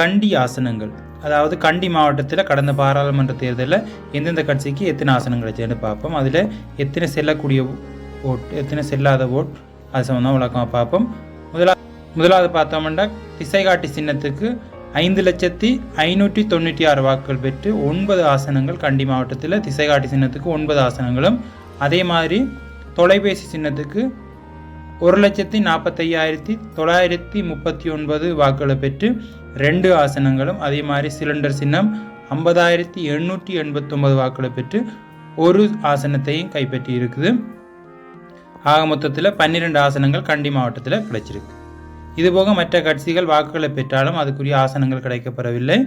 கண்டி ஆசனங்கள். அதாவது கண்டி மாவட்டத்தில் கடந்த பாராளுமன்ற தேர்தலில் எந்தெந்த கட்சிக்கு எத்தனை ஆசனங்கள் கிடைச்சதுன்னு பார்ப்போம். அதில் எத்தனை செல்லக்கூடிய ஓட் எத்தனை செல்லாத ஓட் அது சம்மந்தம் விளக்கமாக பார்ப்போம். முதலா முதலாவது பார்த்தோம்னா திசைகாட்டி சின்னத்துக்கு ஐந்து லட்சத்தி ஐநூற்றி தொண்ணூற்றி ஆறு வாக்குகள் பெற்று ஒன்பது ஆசனங்கள் கண்டி மாவட்டத்தில் திசைகாட்டி சின்னத்துக்கு ஒன்பது ஆசனங்களும். அதே மாதிரி தொலைபேசி சின்னத்துக்கு ஒரு லட்சத்தி நாற்பத்தையாயிரத்தி தொள்ளாயிரத்தி முப்பத்தி ஒன்பது வாக்குகளை பெற்று ரெண்டு ஆசனங்களும் அதே மாதிரி சிலிண்டர் சின்னம் ஐம்பதாயிரத்தி எண்ணூற்றி எண்பத்தொம்பது வாக்குகளை பெற்று ஒரு ஆசனத்தையும் கைப்பற்றி இருக்குது. ஆக மொத்தத்தில் பன்னிரெண்டு ஆசனங்கள் கண்டி மாவட்டத்தில் கிடைச்சிருக்கு. இதுபோக மற்ற கட்சிகள் வாக்குகளை பெற்றாலும் அதுக்குரிய ஆசனங்கள் கிடைக்கப்பெறவில்லை.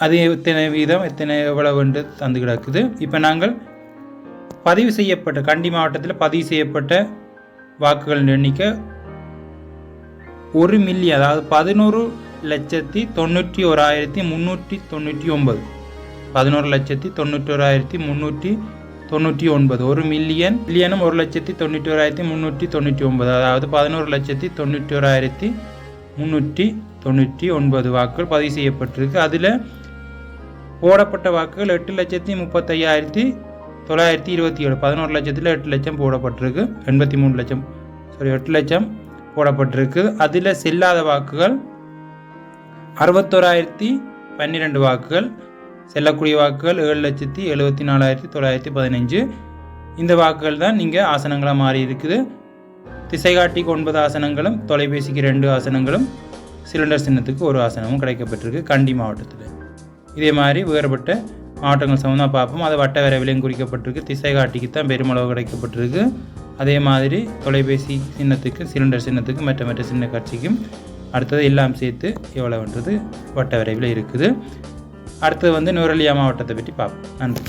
அது எத்தனை வீதம் எத்தனை எவ்வளவு என்று தந்து கிடக்குது. இப்போ நாங்கள் பதிவு செய்யப்பட்ட கண்டி மாவட்டத்தில் பதிவு செய்யப்பட்ட வாக்குகளின் எண்ணிக்கை ஒரு மில்லி அதாவது பதினோரு லட்சத்தி தொண்ணூற்றி ஓராயிரத்தி முந்நூற்றி தொண்ணூற்றி ஒன்பது. பதினோரு லட்சத்தி தொண்ணூற்றி ஓராயிரத்தி முந்நூற்றி தொண்ணூற்றி ஒன்பது. ஒரு மில்லியன் மில்லியனும் ஒரு லட்சத்தி தொண்ணூற்றி ஓராயிரத்தி முந்நூற்றி தொண்ணூற்றி ஒன்பது. அதாவது பதினோரு லட்சத்தி தொண்ணூற்றி ஓராயிரத்தி முந்நூற்றி தொண்ணூற்றி ஒன்பது வாக்குகள் பதிவு செய்யப்பட்டிருக்கு. அதில் போடப்பட்ட வாக்குகள் எட்டு லட்சத்தி முப்பத்தையாயிரத்தி தொள்ளாயிரத்தி இருபத்தி ஏழு பதினோரு லட்சத்தில் எட்டு லட்சம் போடப்பட்டிருக்கு. எண்பத்தி மூணு லட்சம் சாரி எட்டு லட்சம் போடப்பட்டிருக்கு. அதில் செல்லாத வாக்குகள் அறுபத்தோராயிரத்தி பன்னிரெண்டு வாக்குகள் செல்லக்கூடிய வாக்குகள் ஏழு லட்சத்தி எழுபத்தி நாலாயிரத்தி தொள்ளாயிரத்தி பதினஞ்சு. இந்த வாக்குகள் தான் நீங்கள் ஆசனங்களாக மாறி இருக்குது. திசைகாட்டிக்கு ஒன்பது ஆசனங்களும் தொலைபேசிக்கு ரெண்டு ஆசனங்களும் சிலிண்டர் சின்னத்துக்கு ஒரு ஆசனமும் கிடைக்கப்பட்டிருக்கு கண்டி மாவட்டத்தில். இதே மாதிரி வேறுபட்ட மாவட்டங்கள் சம்மந்தமாக பார்ப்போம். அது வட்ட வரைவிலையும் குறிக்கப்பட்டிருக்கு. திசை காட்டிக்கு தான் பெருமளவு கிடைக்கப்பட்டிருக்கு. அதே மாதிரி தொலைபேசி சின்னத்துக்கு சிலிண்டர் சின்னத்துக்கு மற்ற மற்ற சின்ன காட்சிக்கும் அடுத்தது எல்லாம் சேர்த்து எவ்வளோன்றது வட்ட வரைவில் இருக்குது. அடுத்தது வந்து நுரலியா மாவட்டத்தை பற்றி பார்ப்போம். நன்றி.